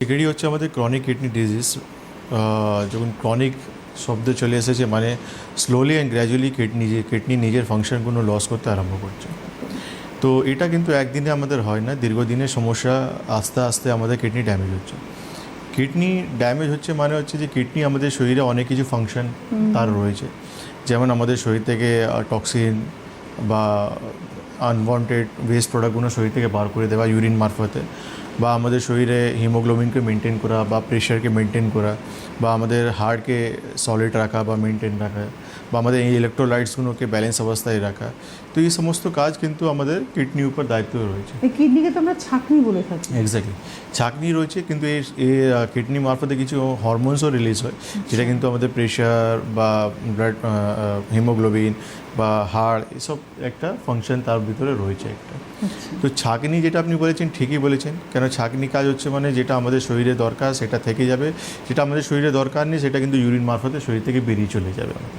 এটাই হচ্ছে আমাদের ক্রনিক কিডনি ডিজিজ যখন ক্রনিক শব্দ চলে এসেছে মানে স্লোলি অ্যান্ড গ্র্যাজুয়ালি কিডনি যে কিডনি নিজের ফাংশনগুলো লস করতে আরম্ভ করছে। তো এটা কিন্তু একদিনে আমাদের হয় না দীর্ঘদিনের সমস্যা আস্তে আস্তে আমাদের কিডনি ড্যামেজ হচ্ছে। কিডনি ড্যামেজ হচ্ছে মানে হচ্ছে যে কিডনি আমাদের শরীরে অনেক কিছু ফাংশন তার রয়েছে। যেমন আমাদের শরীর থেকে টক্সিন বা আনওয়ান্টেড ওয়েস্ট প্রোডাক্টগুলো শরীর থেকে বার করে দেওয়া ইউরিন মারফতে বা আমাদের শরীরে হিমোগ্লোবিনকে মেনটেন করা বা প্রেশারকে মেনটেন করা বা আমাদের হার্টকে সলিড রাখা বা মেনটেন রাখা বা আমাদের এই ইলেকট্রোলাইটসগুলোকে ব্যালেন্স অবস্থায় রাখা তো এই সমস্ত কাজ কিন্তু আমাদের কিডনির উপর দায়িত্ব রয়েছে। কিডনিকে তো আমরা ছাকনি বলে থাকি। এক্স্যাক্টলি ছাকনি রয়েছে কিন্তু এই এই কিডনি মারফতে কিছু হরমোনসও রিলিজ হয় যেটা কিন্তু আমাদের প্রেশার বা ব্লাড হিমোগ্লোবিন বা হাড় এসব একটা ফাংশন তার ভিতরে রয়েছে একটা। তো ছাকনি যেটা আপনি বলেছেন ঠিকই বলেছেন। কেন ছাকনি কাজ হচ্ছে মানে যেটা আমাদের শরীরে দরকার সেটা থেকে যাবে। যেটা আমাদের শরীরে দরকার নেই সেটা কিন্তু ইউরিন মারফতে শরীর থেকে বেরিয়ে চলে যাবে। আমাদের